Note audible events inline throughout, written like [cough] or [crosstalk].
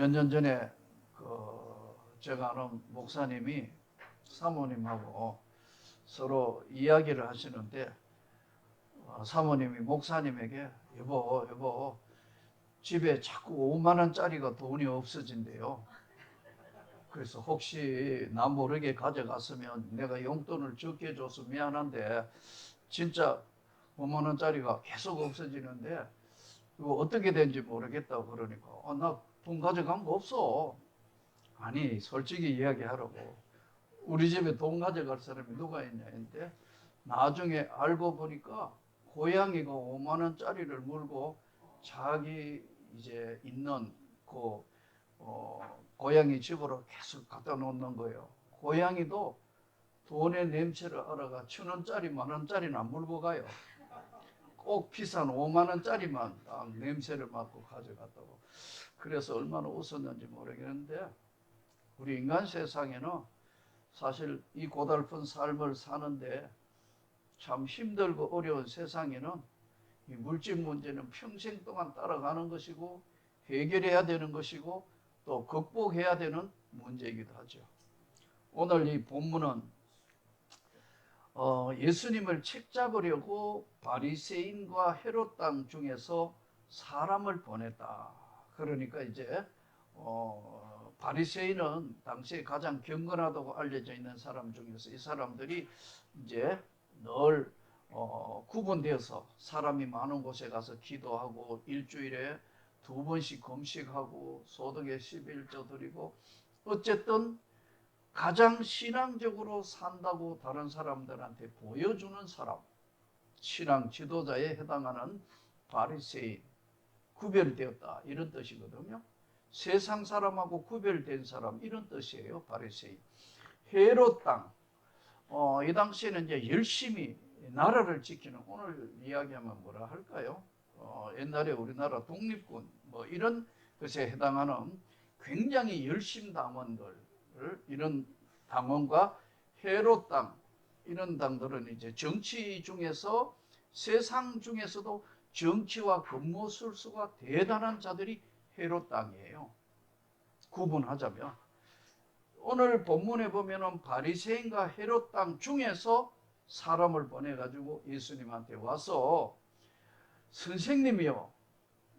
몇 년 전에 그 제가 아는 목사님이 사모님하고 서로 이야기를 하시는데 어, 사모님이 목사님에게 여보 여보 집에 자꾸 5만 원짜리가 돈이 없어진대요. 그래서 혹시 나 모르게 가져갔으면 내가 용돈을 적게 줘서 미안한데 진짜 5만 원짜리가 계속 없어지는데 이거 어떻게 된지 모르겠다고 그러니까 어, 나 돈 가져간 거 없어. 아니 솔직히 이야기하라고 우리 집에 돈 가져갈 사람이 누가 있냐 했는데 나중에 알고 보니까 고양이가 5만 원짜리를 물고 자기 이제 있는 그 어, 고양이 집으로 계속 갖다 놓는 거예요. 고양이도 돈의 냄새를 알아가 천 원짜리 만 원짜리는 안 물고 가요. 꼭 비싼 5만 원짜리만 딱 냄새를 맡고 가져갔다고. 그래서 얼마나 웃었는지 모르겠는데 우리 인간 세상에는 사실 이 고달픈 삶을 사는데 참 힘들고 어려운 세상에는 이 물질 문제는 평생 동안 따라가는 것이고 해결해야 되는 것이고 또 극복해야 되는 문제이기도 하죠. 오늘 이 본문은 어, 예수님을 책잡으려고 바리새인과 헤롯 땅 중에서 사람을 보냈다. 그러니까 이제 어, 바리새인은 당시에 가장 경건하다고 알려져 있는 사람 중에서 이 사람들이 이제 늘 어, 구분되어서 사람이 많은 곳에 가서 기도하고 일주일에 두 번씩 금식하고 소득의 11조 드리고 어쨌든 가장 신앙적으로 산다고 다른 사람들한테 보여주는 사람 신앙 지도자에 해당하는 바리새인 구별되었다 이런 뜻이거든요. 세상 사람하고 구별된 사람 이런 뜻이에요. 바리새인. 헤롯 땅. 어, 이 당시에는 이제 열심히 나라를 지키는 오늘 이야기하면 뭐라 할까요? 어, 옛날에 우리나라 독립군 뭐 이런 것에 해당하는 굉장히 열심 당원들 이런 당원과 헤롯 당 이런 당들은 이제 정치 중에서 세상 중에서도 정치와 근무 술수가 대단한 자들이 헤롯 땅이에요. 구분하자면 오늘 본문에 보면은 바리새인과 헤롯 땅 중에서 사람을 보내 가지고 예수님한테 와서 선생님이요.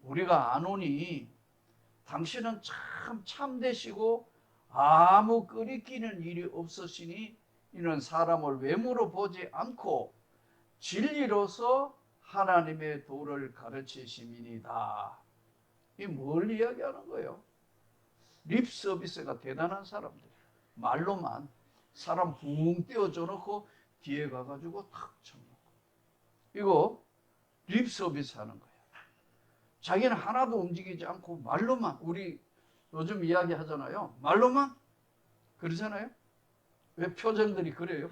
우리가 안 오니 당신은 참 참되시고 아무 끓이끼는 일이 없으시니 이는 사람을 외모로 보지 않고 진리로서 하나님의 도를 가르치심이니다. 이 뭘 이야기하는 거예요? 립 서비스가 대단한 사람들. 말로만 사람 붕 떼어줘 놓고 뒤에 가가지고 탁 쳐놓고. 이거 립 서비스 하는 거예요. 자기는 하나도 움직이지 않고 말로만 우리 요즘 이야기 하잖아요. 말로만 그러잖아요. 왜 표정들이 그래요?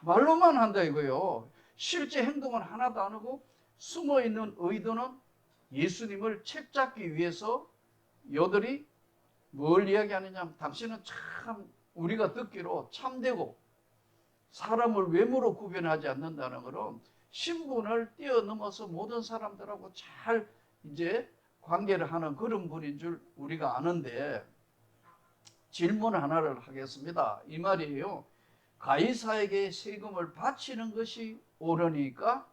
말로만 한다 이거요. 실제 행동은 하나도 안 하고 숨어 있는 의도는 예수님을 책잡기 위해서 여들이 뭘 이야기하느냐 당신은 참 우리가 듣기로 참되고 사람을 외모로 구별하지 않는다는 것은 신분을 뛰어넘어서 모든 사람들하고 잘 이제 관계를 하는 그런 분인 줄 우리가 아는데 질문 하나를 하겠습니다. 이 말이에요. 가이사에게 세금을 바치는 것이 옳으니까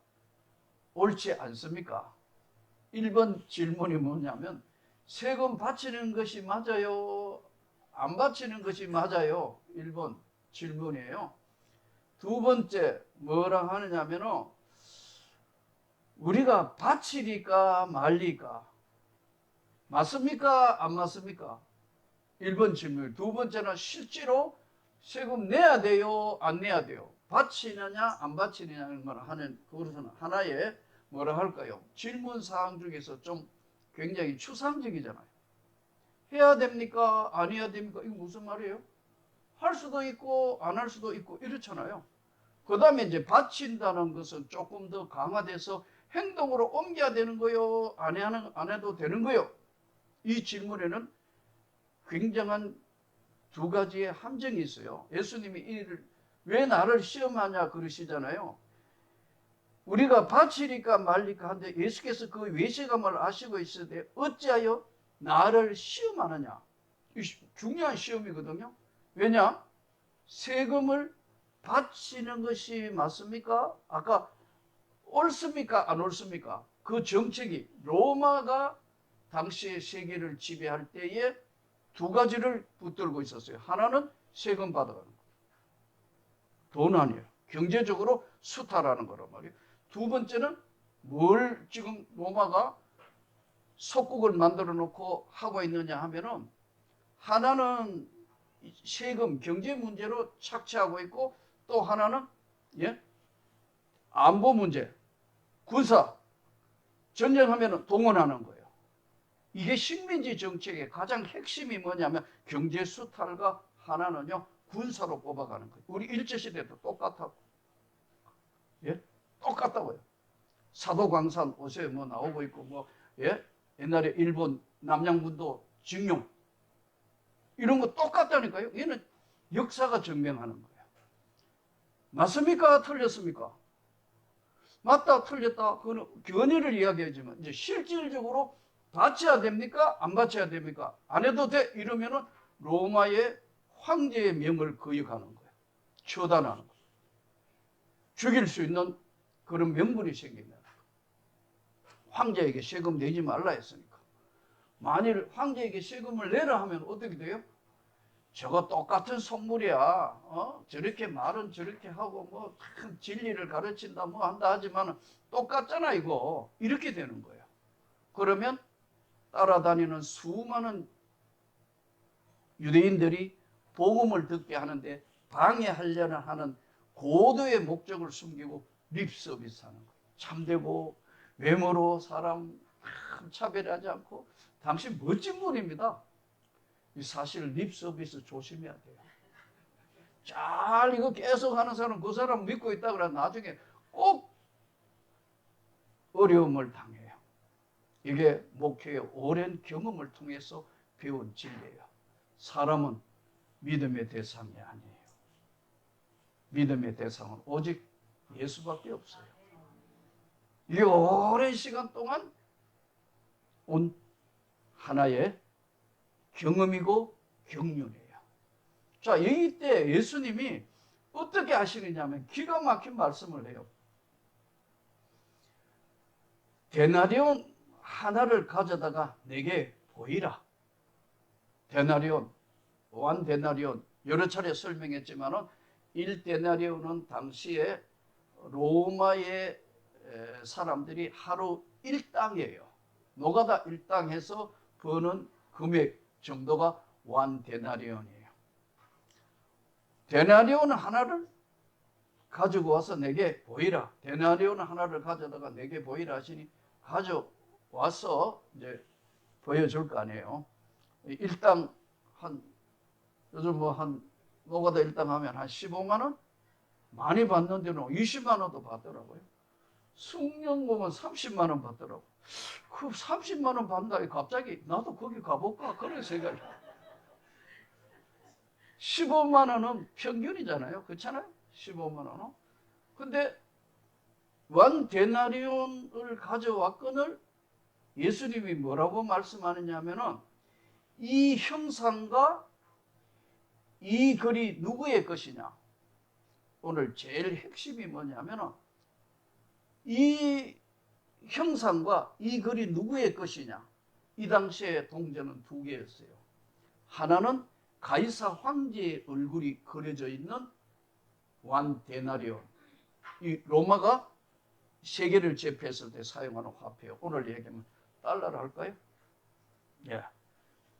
옳지 않습니까? 1번 질문이 뭐냐면 세금 바치는 것이 맞아요? 안 바치는 것이 맞아요? 1번 질문이에요. 두 번째 뭐라 하느냐면은 우리가 바치리까 말리까 맞습니까? 안 맞습니까? 1번 질문. 두 번째는 실제로 세금 내야 돼요? 안 내야 돼요? 바치느냐 안 바치느냐는 걸 하는 그것은 하나의 뭐라 할까요? 질문 사항 중에서 좀 굉장히 추상적이잖아요. 해야 됩니까? 안 해야 됩니까? 이거 무슨 말이에요? 할 수도 있고 안 할 수도 있고 이렇잖아요. 그 다음에 이제 바친다는 것은 조금 더 강화돼서 행동으로 옮겨야 되는 거요? 안, 해는, 안 해도 되는 거요? 이 질문에는 굉장한 두 가지의 함정이 있어요. 예수님이 이를 왜 나를 시험하냐 그러시잖아요. 우리가 바치리까 말리까 한데 예수께서 그 외식감을 아시고 있으되 어찌하여 나를 시험하느냐? 중요한 시험이거든요. 왜냐? 세금을 바치는 것이 맞습니까? 아까 옳습니까? 안 옳습니까? 그 정책이 로마가 당시에 세계를 지배할 때에 두 가지를 붙들고 있었어요. 하나는 세금 받아가는 거. 돈 아니에요. 경제적으로 수탈하는 거란 말이에요. 두 번째는 뭘 지금 로마가 속국을 만들어 놓고 하고 있느냐 하면은 하나는 세금 경제 문제로 착취하고 있고 또 하나는 예 안보 문제 군사 전쟁하면 동원하는 거예요. 이게 식민지 정책의 가장 핵심이 뭐냐면 경제 수탈과 하나는요 군사로 뽑아가는 거예요. 우리 일제 시대도 똑같다고 예 똑같다고요. 사도광산 옷에 뭐 나오고 있고 뭐 예? 옛날에 일본 남양군도 징용 이런 거 똑같다니까요. 얘는 역사가 증명하는 거예요. 맞습니까? 틀렸습니까? 맞다, 틀렸다. 그거는 견해를 이야기하지만 이제 실질적으로 바쳐야 됩니까? 안 바쳐야 됩니까? 안 해도 돼? 이러면은 로마의 황제의 명을 거역하는 거예요. 처단하는 거예요. 죽일 수 있는 그런 명분이 생긴다. 황제에게 세금 내지 말라 했으니까. 만일 황제에게 세금을 내라 하면 어떻게 돼요? 저거 똑같은 속물이야. 어? 저렇게 말은 저렇게 하고 뭐참 진리를 가르친다 뭐 한다 하지만 똑같잖아 이거. 이렇게 되는 거예요. 그러면 따라다니는 수많은 유대인들이 복음을 듣게 하는데 방해하려는 하는 고도의 목적을 숨기고 립서비스 하는 거예요. 참되고 외모로 사람 참 차별하지 않고 당신 멋진 분입니다. 이 사실 립서비스 조심해야 돼요. 잘 이거 계속 하는 사람 그 사람 믿고 있다 그래 나중에 꼭 어려움을 당해요. 이게 목회의 오랜 경험을 통해서 배운 진리예요. 사람은 믿음의 대상이 아니에요. 믿음의 대상은 오직 예수밖에 없어요. 이 오랜 시간 동안 온 하나의 경험이고 경륜이에요. 자, 이때 예수님이 어떻게 하시느냐면 기가 막힌 말씀을 해요. 데나리온 하나를 가져다가 내게 보이라. 데나리온, 완 데나리온 여러 차례 설명했지만은 1데나리온은 당시에 로마의 에, 사람들이 하루 일당이에요. 노가다 일당해서 버는 금액 정도가 완 데나리온이에요. 데나리온 하나를 가지고 와서 내게 보이라. 데나리온 하나를 가져다가 내게 보이라 하시니 가져 와서 이제 보여줄 거 아니에요. 일당 한 요즘 뭐 한 노가다 일당 하면 한 15만 원 많이 받는 데는 20만 원도 받더라고요. 숙련 보면 30만 원 받더라고. 그 30만 원 받는다. 갑자기 나도 거기 가볼까 그런 생각이. 15만 원은 평균이잖아요. 그렇잖아요. 15만 원은. 근데 왕 데나리온을 가져왔건을 예수님이 뭐라고 말씀하느냐면은 이 형상과 이 글이 누구의 것이냐? 오늘 제일 핵심이 뭐냐면은 이 형상과 이 글이 누구의 것이냐? 이 당시에 동전은 두 개였어요. 하나는 가이사 황제의 얼굴이 그려져 있는 완 데나리온. 이 로마가 세계를 제패했을 때 사용하는 화폐요. 오늘 얘기하면 달러로 할까요? 예.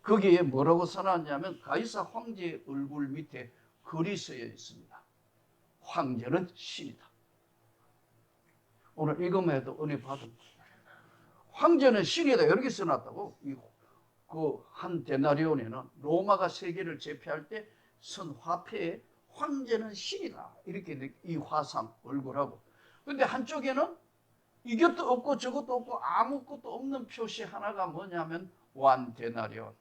거기에 뭐라고 써놨냐면 가이사 황제의 얼굴 밑에 글이 쓰여 있습니다. 황제는 신이다. 오늘 읽으면 해도 은혜 받은. 황제는 신이다. 이렇게 써놨다고. 그 한 데나리온에는 로마가 세계를 제패할 때 선 화폐에 황제는 신이다. 이렇게 이 화상 얼굴하고. 근데 한쪽에는 이것도 없고 저것도 없고 아무것도 없는 표시 하나가 뭐냐면 완 데나리온.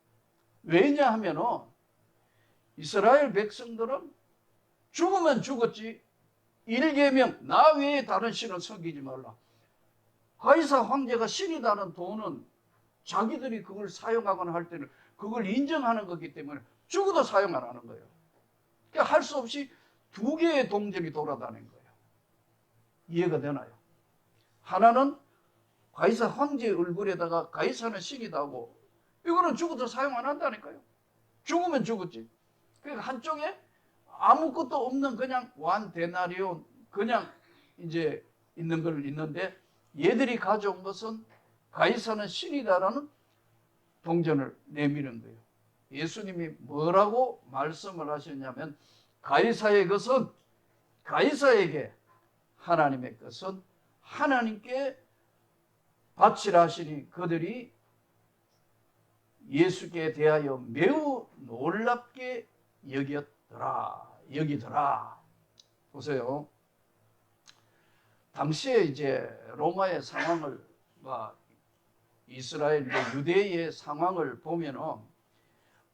왜냐하면은 이스라엘 백성들은 죽으면 죽었지 일계명 나 외에 다른 신을 섬기지 말라. 가이사 황제가 신이다는 돈은 자기들이 그걸 사용하거나 할 때는 그걸 인정하는 거기 때문에 죽어도 사용 안 하는 거예요. 그러니까 할 수 없이 두 개의 동전이 돌아다니는 거예요. 이해가 되나요? 하나는 가이사 황제 얼굴에다가 가이사는 신이다 하고 이거는 죽어도 사용 안 한다니까요. 죽으면 죽었지. 그러니까 한쪽에 아무것도 없는 그냥 완 데나리온 그냥 이제 있는 걸 있는데 얘들이 가져온 것은 가이사는 신이다라는 동전을 내미는 거예요. 예수님이 뭐라고 말씀을 하셨냐면 가이사의 것은 가이사에게 하나님의 것은 하나님께 바치라 하시니 그들이 예수께 대하여 매우 놀랍게 여겼더라 여기더라. 보세요. 당시에 이제 로마의 상황을 뭐 이스라엘 뭐 유대의 상황을 보면은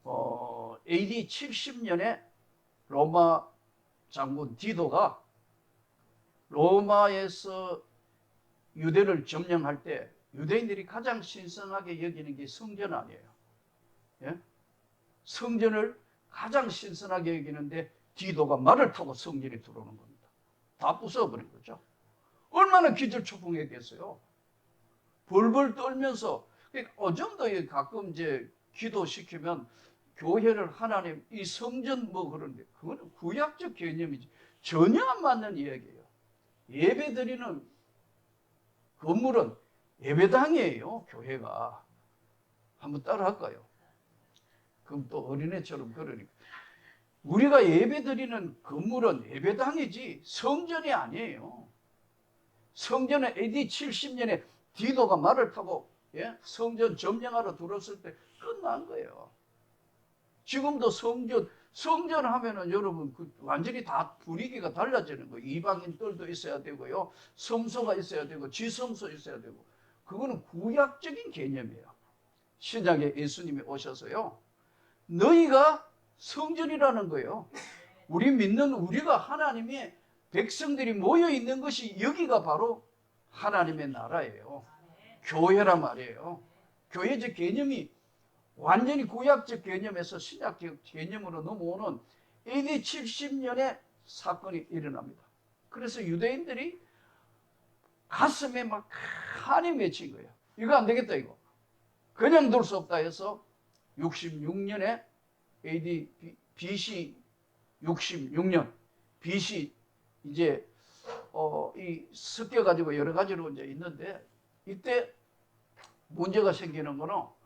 어, AD 70년에 로마 장군 디도가 로마에서 유대를 점령할 때 유대인들이 가장 신성하게 여기는 게 성전 아니에요. 예? 성전을 가장 신선하게 여기는데 디도가 말을 타고 성전에 들어오는 겁니다. 다 부숴버린 거죠. 얼마나 기절초풍했겠어요. 벌벌 떨면서 그러니까 어정도 가끔 이제 기도시키면 교회를 하나님 이 성전 뭐 그런데 그거는 구약적 개념이지 전혀 안 맞는 이야기예요. 예배 드리는 건물은 예배당이에요. 교회가 한번 따라 할까요? 그럼 또 어린애처럼 그러니까 우리가 예배 드리는 건물은 예배당이지 성전이 아니에요. 성전은 AD 70년에 디도가 말을 타고 예? 성전 점령하러 들어왔을 때 끝난 거예요. 지금도 성전 성전 하면은 여러분 그 완전히 다 분위기가 달라지는 거예요. 이방인들도 있어야 되고요. 성소가 있어야 되고 지성소 있어야 되고 그거는 구약적인 개념이에요. 신약에 예수님이 오셔서요. 너희가 성전이라는 거예요. 우리 믿는 우리가 하나님의 백성들이 모여 있는 것이 여기가 바로 하나님의 나라예요. 교회란 말이에요. 교회적 개념이 완전히 구약적 개념에서 신약적 개념으로 넘어오는 AD 70년에 사건이 일어납니다. 그래서 유대인들이 가슴에 막 한이 맺힌 거예요. 이거 안 되겠다 이거. 그냥 둘 수 없다 해서 66년에 AD BC 66년 BC 이제 어, 이 섞여 가지고 여러 가지로 이제 있는데 이때 문제가 생기는 거는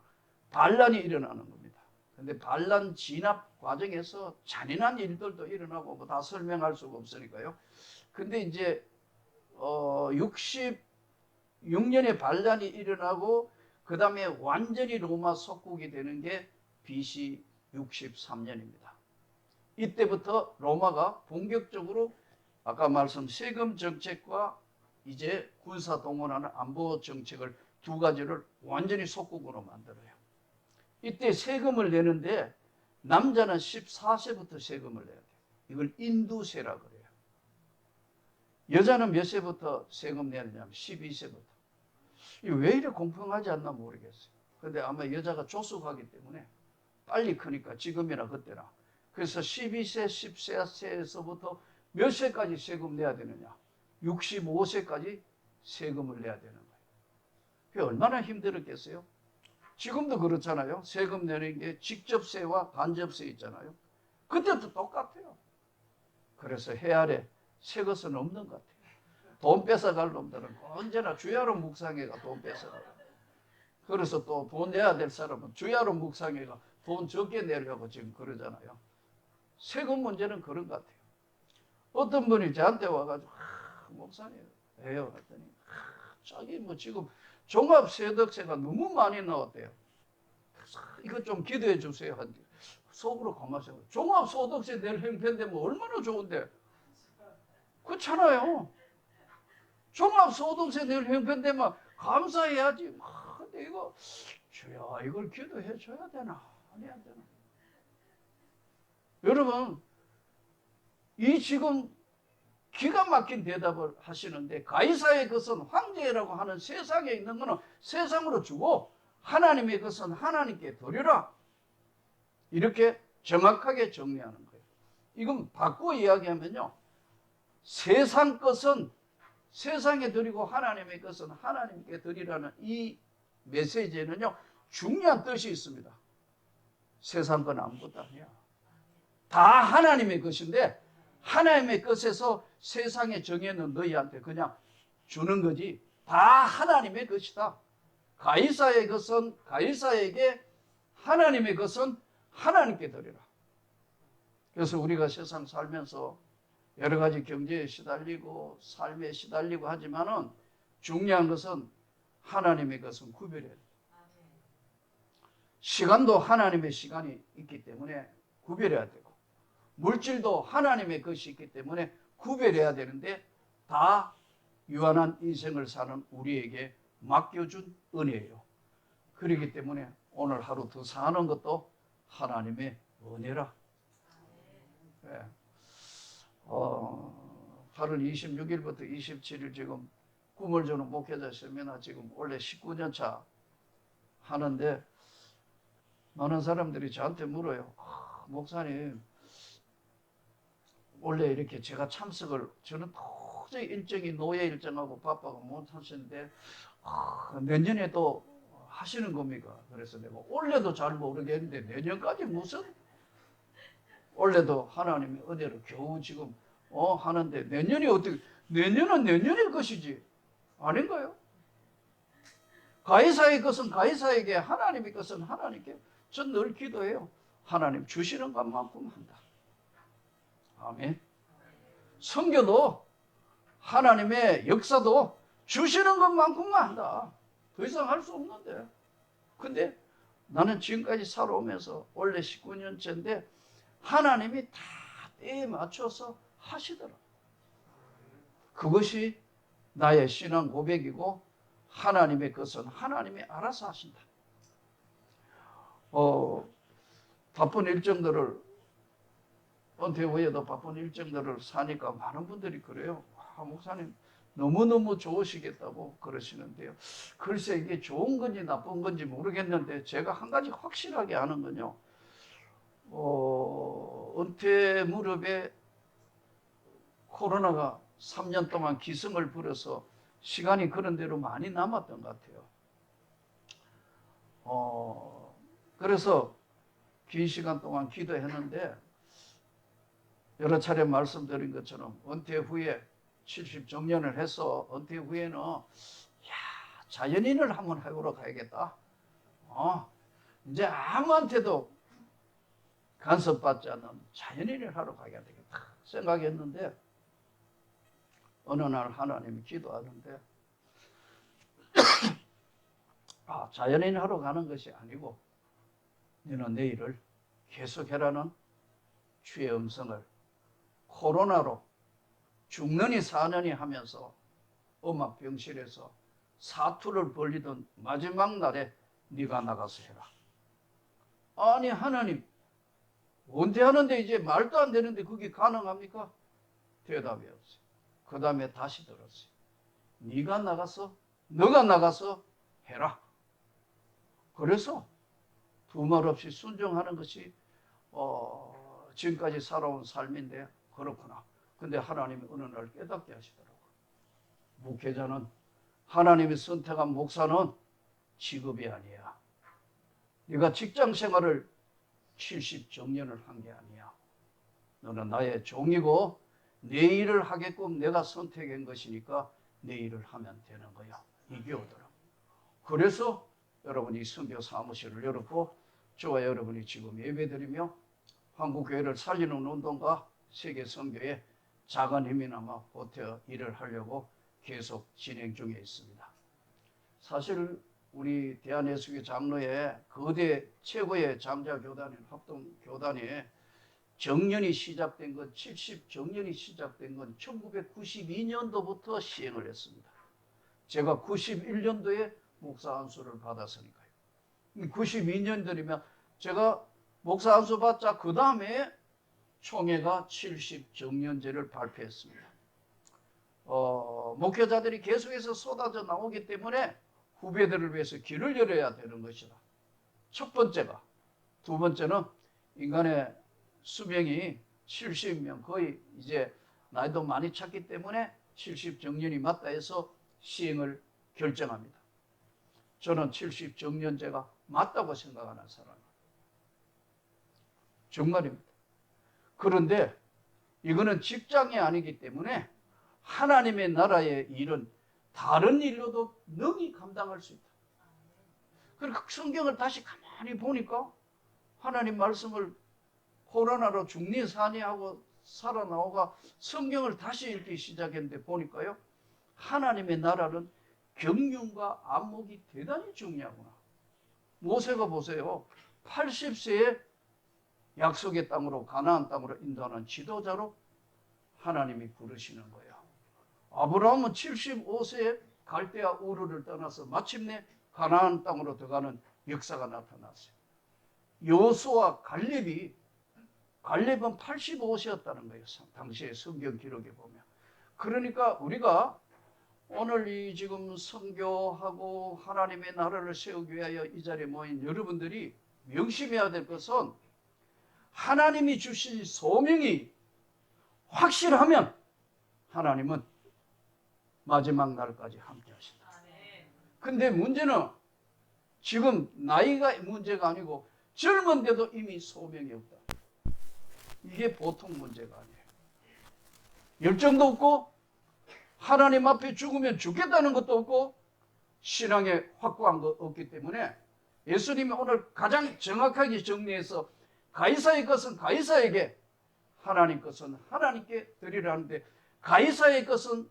반란이 일어나는 겁니다. 근데 반란 진압 과정에서 잔인한 일들도 일어나고 뭐 다 설명할 수가 없으니까요. 근데 이제 어 66년에 반란이 일어나고 그 다음에 완전히 로마 속국이 되는 게 BC 63년입니다. 이때부터 로마가 본격적으로 아까 말씀 세금 정책과 이제 군사 동원하는 안보 정책을 두 가지를 완전히 속국으로 만들어요. 이때 세금을 내는데 남자는 14세부터 세금을 내야 돼요. 이걸 인두세라 그래요. 여자는 몇 세부터 세금 내야 되냐면 12세부터. 왜 이래 공평하지 않나 모르겠어요. 근데 아마 여자가 조숙하기 때문에 빨리 크니까 지금이나 그때나. 그래서 12세, 10세에서부터 몇 세까지 세금 내야 되느냐? 65세까지 세금을 내야 되는 거예요. 그게 얼마나 힘들었겠어요? 지금도 그렇잖아요. 세금 내는 게 직접세와 간접세 있잖아요. 그때도 똑같아요. 그래서 해 아래 새 것은 없는 것 같아요. 돈 뺏어갈 놈들은 언제나 주야로 묵상해가 돈 뺏어가. 그래서 또 돈 내야 될 사람은 주야로 묵상해가 돈 적게 내려고 지금 그러잖아요. 세금 문제는 그런 것 같아요. 어떤 분이 저한테 와가지고 아, 목사님 왜요? 했더니 아, 자기 뭐 지금 종합세득세가 너무 많이 나왔대요. 이거 좀 기도해 주세요. 한데 속으로 가만히 종합 소득세 낼 형편되면 얼마나 좋은데 그렇잖아요. 종합 소득세 낼 형편되면 감사해야지. 아, 근데 이거 주야 이걸 기도해 줘야 되나 아니야 되나? 여러분 이 지금 기가 막힌 대답을 하시는데 가이사의 것은 황제라고 하는 세상에 있는 것은 세상으로 주고 하나님의 것은 하나님께 드려라. 이렇게 정확하게 정리하는 거예요. 이건 바꾸어 이야기하면요. 세상 것은 세상에 드리고 하나님의 것은 하나님께 드리라는 이 메시지에는요. 중요한 뜻이 있습니다. 세상 건 아무것도 아니야. 다 하나님의 것인데 하나님의 것에서 세상에 정해놓은 너희한테 그냥 주는 거지. 다 하나님의 것이다. 가이사의 것은 가이사에게 하나님의 것은 하나님께 드리라. 그래서 우리가 세상 살면서 여러 가지 경제에 시달리고 삶에 시달리고 하지만은 중요한 것은 하나님의 것은 구별해야 돼. 시간도 하나님의 시간이 있기 때문에 구별해야 되고 물질도 하나님의 것이 있기 때문에 구별해야 되는데 다 유한한 인생을 사는 우리에게 맡겨준 은혜예요. 그렇기 때문에 오늘 하루 더 사는 것도 하나님의 은혜라. 예. 어, 8월 26일부터 27일 지금 꿈을 주는 목회자 세미나 지금 원래 19년 차 하는데 많은 사람들이 저한테 물어요. 아, 목사님, 원래 이렇게 제가 참석을 저는 도저히 일정이 노예 일정하고 바빠가 못 하시는데 아, 내년에 또 하시는 겁니까? 그래서 내가 올해도 잘 모르겠는데 내년까지 무슨 올해도 하나님의 은혜로 겨우 지금 어 하는데 내년이 어떻게 내년은 내년일 것이지 아닌가요? 가이사의 것은 가이사에게 하나님의 것은 하나님께 전 늘 기도해요. 하나님 주시는 것만큼 한다. 아멘. 성교도 하나님의 역사도 주시는 것만큼만 한다. 더 이상 할 수 없는데. 근데 나는 지금까지 살아오면서 원래 19년째인데 하나님이 다 때에 맞춰서 하시더라. 그것이 나의 신앙 고백이고 하나님의 것은 하나님이 알아서 하신다. 어, 바쁜 일정들을 은퇴 후에도 바쁜 일정들을 사니까 많은 분들이 그래요. 아, 목사님 너무너무 좋으시겠다고 그러시는데요. 글쎄 이게 좋은 건지 나쁜 건지 모르겠는데 제가 한 가지 확실하게 아는 건요. 어, 은퇴 무렵에 코로나가 3년 동안 기승을 부려서 시간이 그런 대로 많이 남았던 것 같아요. 어, 그래서 긴 시간 동안 기도했는데 여러 차례 말씀드린 것처럼 은퇴 후에 70 정년을 해서 은퇴 후에는 야 자연인을 한번 해보러 가야겠다. 어, 이제 아무한테도 간섭받지 않는 자연인을 하러 가야 되겠다 생각했는데 어느 날 하나님이 기도하는데 [coughs] 아 자연인 하러 가는 것이 아니고 너는 내 일을 계속해라는 주의 음성을 코로나로 죽느니 사느니 하면서 음악 병실에서 사투를 벌리던 마지막 날에 네가 나가서 해라. 아니 하나님 언제 하는데 이제 말도 안 되는데 그게 가능합니까? 대답이 없어요. 그 다음에 다시 들었어요. 네가 나가서 너가 나가서 해라. 그래서 두 말 없이 순종하는 것이 어, 지금까지 살아온 삶인데 그렇구나. 근데 하나님이 어느 날 깨닫게 하시더라고요. 목회자는 하나님이 선택한 목사는 직업이 아니야. 네가 직장 생활을 70 정년을 한 게 아니야. 너는 나의 종이고 내 일을 하게끔 내가 선택한 것이니까 내 일을 하면 되는 거야. 이게 오더라. 그래서 여러분이 선교 사무실을 열었고 저와 여러분이 지금 예배드리며 한국 교회를 살리는 운동과 세계 선교에 작은 힘이나마 보태 일을 하려고 계속 진행 중에 있습니다. 사실 우리 대한예수교 장로의 거대 최고의 장자 교단인 합동 교단이 정년이 시작된 건 70 정년이 시작된 건 1992년도부터 시행을 했습니다. 제가 91년도에 목사 안수를 받았으니까요. 92년들이면 제가 목사 안수 받자 그 다음에 총회가 70 정년제를 발표했습니다. 어, 목회자들이 계속해서 쏟아져 나오기 때문에 후배들을 위해서 길을 열어야 되는 것이다. 첫 번째가. 두 번째는 인간의 수명이 70명 거의 이제 나이도 많이 찼기 때문에 70 정년이 맞다 해서 시행을 결정합니다. 저는 70 정년제가 맞다고 생각하는 사람입니다. 정말입니다. 그런데 이거는 직장이 아니기 때문에 하나님의 나라의 일은 다른 일로도 능히 감당할 수 있다. 그러니까 성경을 다시 가만히 보니까 하나님 말씀을 코로나로 죽니 사니 하고 살아나오가 성경을 다시 읽기 시작했는데 보니까요. 하나님의 나라는 경륜과 안목이 대단히 중요하구나. 모세가 보세요. 80세에 약속의 땅으로 가나안 땅으로 인도하는 지도자로 하나님이 부르시는 거예요. 아브라함은 75세에 갈대아 우르를 떠나서 마침내 가나안 땅으로 들어가는 역사가 나타났어요. 요수와 갈렙이 갈렙은 85세였다는 거예요. 당시의 성경 기록에 보면. 그러니까 우리가 오늘 이 지금 선교하고 하나님의 나라를 세우기 위하여 이 자리에 모인 여러분들이 명심해야 될 것은 하나님이 주신 소명이 확실하면 하나님은 마지막 날까지 함께 하신다. 근데 문제는 지금 나이가 문제가 아니고 젊은데도 이미 소명이 없다. 이게 보통 문제가 아니에요. 열정도 없고 하나님 앞에 죽으면 죽겠다는 것도 없고 신앙에 확고한 거 없기 때문에 예수님이 오늘 가장 정확하게 정리해서 가이사의 것은 가이사에게 하나님 것은 하나님께 드리라는데 가이사의 것은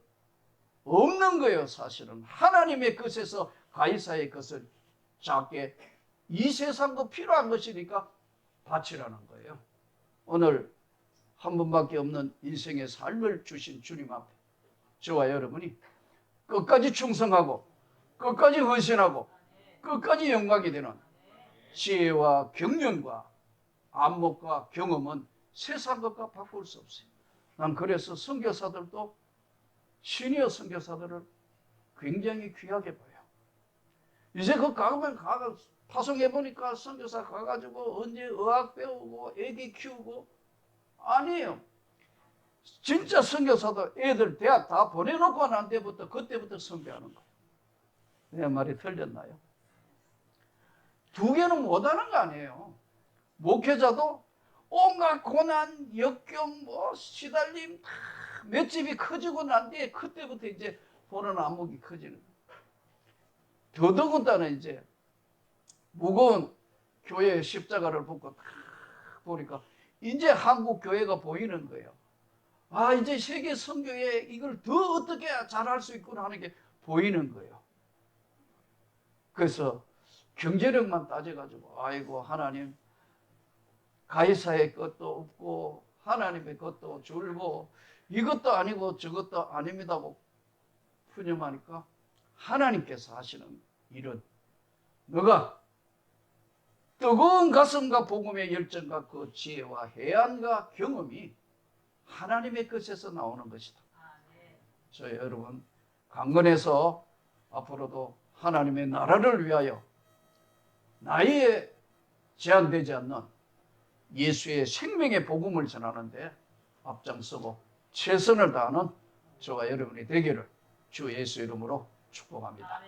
없는 거예요 사실은. 하나님의 것에서 가이사의 것을 작게 이 세상도 필요한 것이니까 바치라는 거예요. 오늘 한 번밖에 없는 인생의 삶을 주신 주님 앞에 저와 여러분이 끝까지 충성하고 끝까지 헌신하고 끝까지 영광이 되는 지혜와 경륜과 안목과 경험은 세상 것과 바꿀 수 없어요. 난 그래서 선교사들도 시니어 선교사들을 굉장히 귀하게 봐요. 이제 그 가면 가가 파송해 보니까 선교사 가가지고 언제 의학 배우고 애기 키우고 아니에요. 진짜 선교사도 애들 대학 다 보내놓고 난 때부터 그때부터 선교하는 거예요. 내 말이 틀렸나요? 두 개는 못하는 거 아니에요. 목회자도 온갖 고난, 역경, 뭐 시달림 다 맷집이 커지고 난 뒤에 그때부터 이제 보는 안목이 커지는 거예요. 더더군다나 이제 무거운 교회의 십자가를 벗고 딱 보니까 이제 한국 교회가 보이는 거예요. 아 이제 세계 선교에 이걸 더 어떻게 잘할 수 있구나 하는 게 보이는 거예요. 그래서 경제력만 따져가지고 아이고 하나님 가이사의 것도 없고 하나님의 것도 줄고 이것도 아니고 저것도 아닙니다고 푸념하니까 하나님께서 하시는 일은 너가 뜨거운 가슴과 복음의 열정과 그 지혜와 해안과 경험이 하나님의 것에서 나오는 것이다. 저 여러분 강건해서 앞으로도 하나님의 나라를 위하여 나이에 제한되지 않는 예수의 생명의 복음을 전하는데 앞장서고 최선을 다하는 저와 여러분이 되기를 주 예수 이름으로 축복합니다.